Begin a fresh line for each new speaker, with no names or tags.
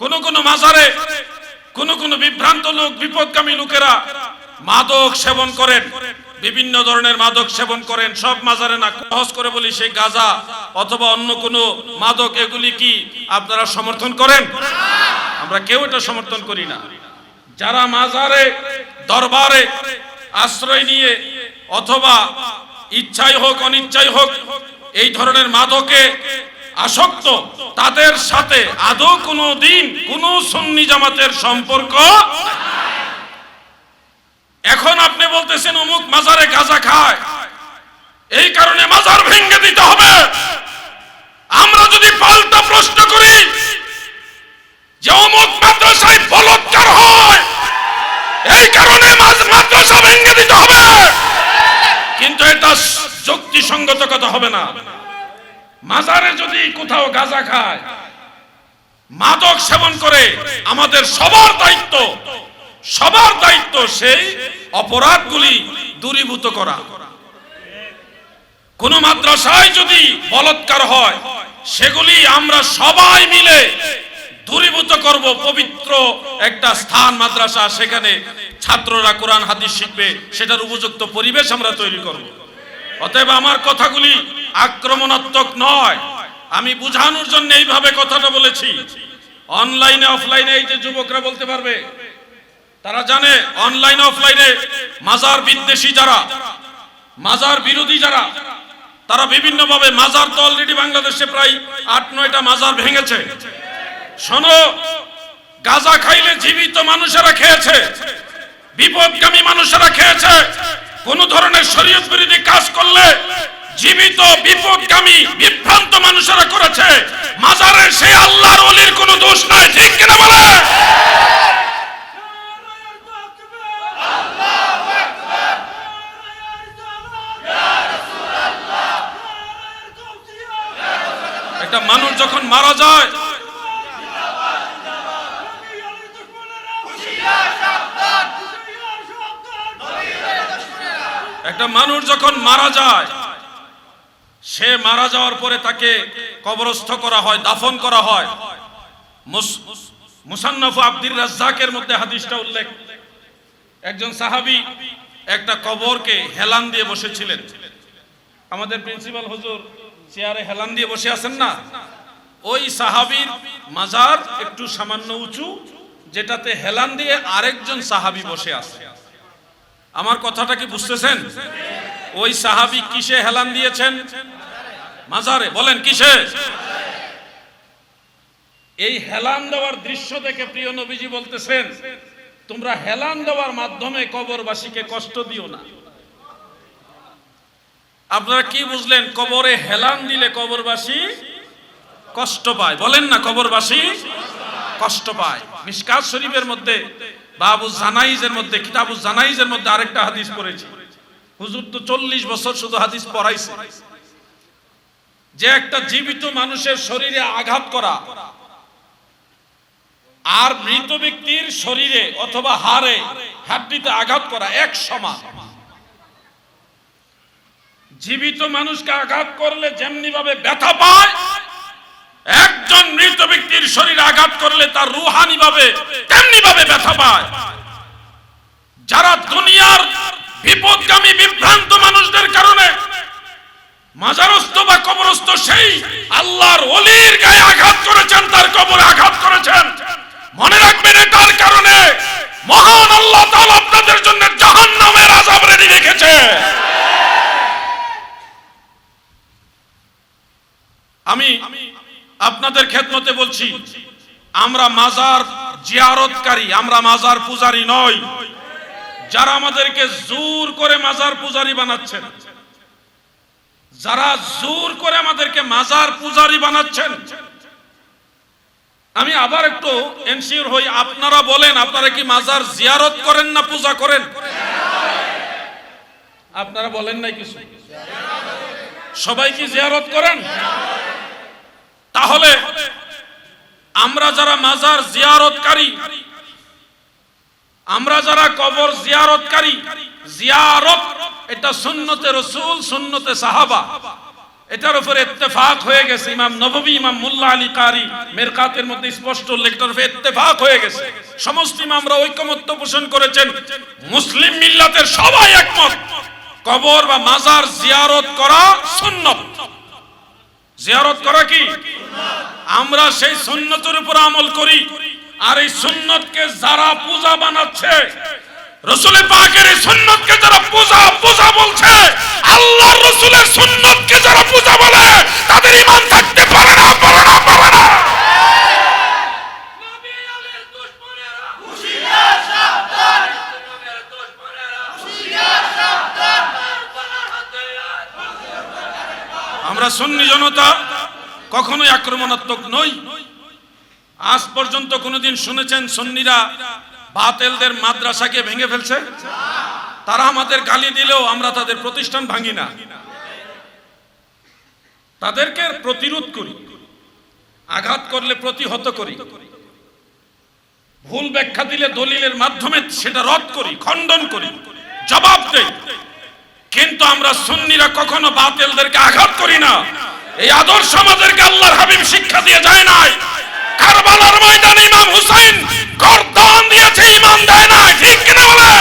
কোন কোন মাজারে, কোন কোন বিভ্রান্ত লোক, বিপদগামী লোকেরা মাদক সেবন করেন, বিভিন্ন ধরনের মাদক সেবন করেন, সব মাজারে না সহজ করে বলি সেই গাজা অথবা অন্য কোনো মাদক, এগুলি কি আপনারা সমর্থন করেন? আমরা কেউ এটা সমর্থন করি না। যারা মাজারে, দরবারে আশ্রয় নিয়ে অথবা ইচ্ছাই হোক, অনিচ্ছাই হোক, এই ধরনের মাদকে আসক্ত, তাদের সাথে আদৌ কোনো দিন কোনো সুন্নি জামাতের সম্পর্ক এখন আপনি বলতেছেন, অমুক মাজারে গাঁজা খায়। এই কারণে মাজার ভেঙে দিতে হবে। আমরা যদি পাল্টা প্রশ্ন করি যে, অমুক মাদ্রাসায় বলৎকার হয়, এই কারণে মাদ্রাসা ভেঙে দিতে হবে। কিন্তু এটা যুক্তিসঙ্গত কথা হবে না। মাজারে যদি কোথাও গাঁজা খায়, মাদক সেবন করে, আমাদের সবার দায়িত্ব সবার দায়িত্ব সেই অপরাধগুলি দূরীভূত করা। কোন মাদ্রাসায় যদি বলৎকার হয়, সেগুলি আমরা সবাই মিলে দূরীভূত করব, পবিত্র একটা স্থান মাদ্রাসা, সেখানে ছাত্ররা কোরআন, হাদিস শিখবে, সেটার উপযুক্ত পরিবেশ আমরা তৈরি করব। অতএব আমার কথাগুলি আক্রমণাত্মক নয়। আমি বুঝানোর জন্য এইভাবে কথাটা বলেছি। অনলাইনে, অফলাইনে এই যে যুবকরা বলতে পারবে, তারা জানে অনলাইন, অফলাইনে মাজার বিদ্বেষী যারা, মাজার বিরোধী যারা, তারা বিভিন্ন ভাবে মাজার তো অলরেডি বাংলাদেশে প্রায় আট, নয়টা মাজার ভেঙেছে। শোনো, গাজা খাইলে জীবিত মানুষেরা খেয়েছে, বিপদগামী মানুষেরা খেয়েছে। কোন ধরনের শরীয়ত বিরোধী কাজ করলে জীবিত, বিপদগামী, বিভ্রান্ত মানুষেরা করেছে। মাজারের সেই আল্লাহর ওলির কোনো দোষ নাই, ঠিক কিনা বলে? একটা মানুষ যখন মারা যায়, একটা মানুষ যখন মারা যায় সে মারা যাওয়ার পরে তাকে কবরস্থ করা হয়, দাফন করা হয়। মুস- মুসান্নফ আব্দুর রাজ্জাকের মধ্যে হাদিসটা উল্লেখ। একজন সাহাবী একটা কবরকে হেলান দিয়ে বসেছিলেন। আমাদের প্রিন্সিপাল হুজুর চেয়ারে হেলান দিয়ে বসে আছেন না? ওই সাহাবীর মাজার একটু সামান্য উঁচু, যেটাতে হেলান দিয়ে আরেকজন সাহাবী বসে আছে। আমার কথাটা কি বুঝতেছেন? ওই সাহাবী কিসে হেলান দিয়েছেন? মাজারে, বলেন কিসে? এই হেলান দেওয়ার দৃশ্য দেখে প্রিয় নবীজি বলতেছেন, তোমরা হেলান দেওয়ার মাধ্যমে কবরবাসীকে কষ্ট দিও না। আপনারা কি বুঝলেন, কবরে হেলান দিলে কবরবাসী কষ্ট পায়? বলেন না, কবরবাসী কষ্ট পায়। মিসকাত শরীফের মধ্যে, বাবু জানাইজের মধ্যে কিতাবু জানাইজের মধ্যে আরেকটা হাদিস পড়েছি। হুজুর তো চল্লিশ বছর শুধু হাদিস পড়াইছে। যে একটা জীবিত মানুষের শরীরে আঘাত করা আর মৃত ব্যক্তির শরীরে অথবা হাড়ে হাড্ডিতে আঘাত করা এক সমান। জীবিত মানুষকে আঘাত করলে যেমনি ভাবে ব্যথা পায়, একজন মৃত ব্যক্তির শরীরে আঘাত করলে তার রুহানি ভাবে তেমনি ভাবে ব্যথা পায়। যারা দুনিয়ার বিপদগামী বিভ্রান্ত মানুষদের কারণে মাজারস্থ বা কবরস্থ সেই আল্লাহর ওলির গায়ে আঘাত করেছেন, তার কবরে আঘাত করেছেন। মনে রাখবেন এটার কারণে মহান আল্লাহ তাআলা আপনাদের জন্য জাহান্নামের আযাব রেডি রেখেছে। আমি আপনাদের খেদমতে বলছি, আমরা মাজার জিয়ারতকারী, আমরা মাজার পূজারি নই। যারা আমাদেরকে জোর করে মাজার পূজারি বানাচ্ছেন যারা জোর করে আমাদেরকে মাজার পূজারি বানাচ্ছেন। আমি আবার একটু এনসিওর হই, আপনারা বলেন, আপনারা কি মাজার জিয়ারত করেন না পূজা করেন? আপনারা বলেন নাই কিছু। সবাই কি জিয়ারত করেন? তাহলে আমরা যারা মাজার জিয়ারতকারী, আমরা যারা কবর জিয়ারতকারী জিয়ারত, এটা সুন্নতে রসুল, সুন্নতে সাহাবা। এটার উপরে ইত্তেফাক হয়ে গেছে। ইমাম নববী, ইমাম মুল্লা আলী কারি মেরকাতের মধ্যে স্পষ্ট উল্লেখটার উপরে ইত্তেফাক হয়ে গেছে। সমস্ত ইমামরা ঐকমত্য পোষণ করেছেন। মুসলিম মিল্লাতের সবাই একমত। কবর বা মাজার জিয়ারত করা সুন্নত। জিয়ারত করা কি? আমরা সেই সুন্নতের উপর আমল করি। আর এই সুন্নতকে যারা পূজা বানাচ্ছে রসুল পাকের সুন্নতকে যারা পূজা পূজা বলছে আল্লাহর রসুলের সুন্নতকে যারা পূজা বলে তাদের ইমান থাকতে পারে না পারে না পারে না। আমরা সুন্নি জনতা কখনোই আক্রমণাত্মক নই। আজ পর্যন্ত কোনোদিন শুনেছেন সুন্নিরা বাতেলদের মাদ্রাসাকে ভেঙে ফেলছে। তারা আমাদের গালি দিলেও আমরা তাদের প্রতিষ্ঠান ভাঙি না। তাদেরকে প্রতিরোধ করি, আঘাত করলে প্রতিহত করি। ভুল ব্যাখ্যা দিলে দলিলের মাধ্যমে সেটা রদ করি, খণ্ডন করি, জবাব দেই। কিন্তু আমরা সুন্নিরা কখনো বাতিলদেরকে আঘাত করি না। এই আদর্শ আমাদেরকে আল্লাহর হাবিব শিক্ষা দিয়ে যায় নাই। কারবালার ময়দানে ইমাম হুসাইন গর্দন দিয়েছে ইমান দেয় না ঠিক কিনা বলে?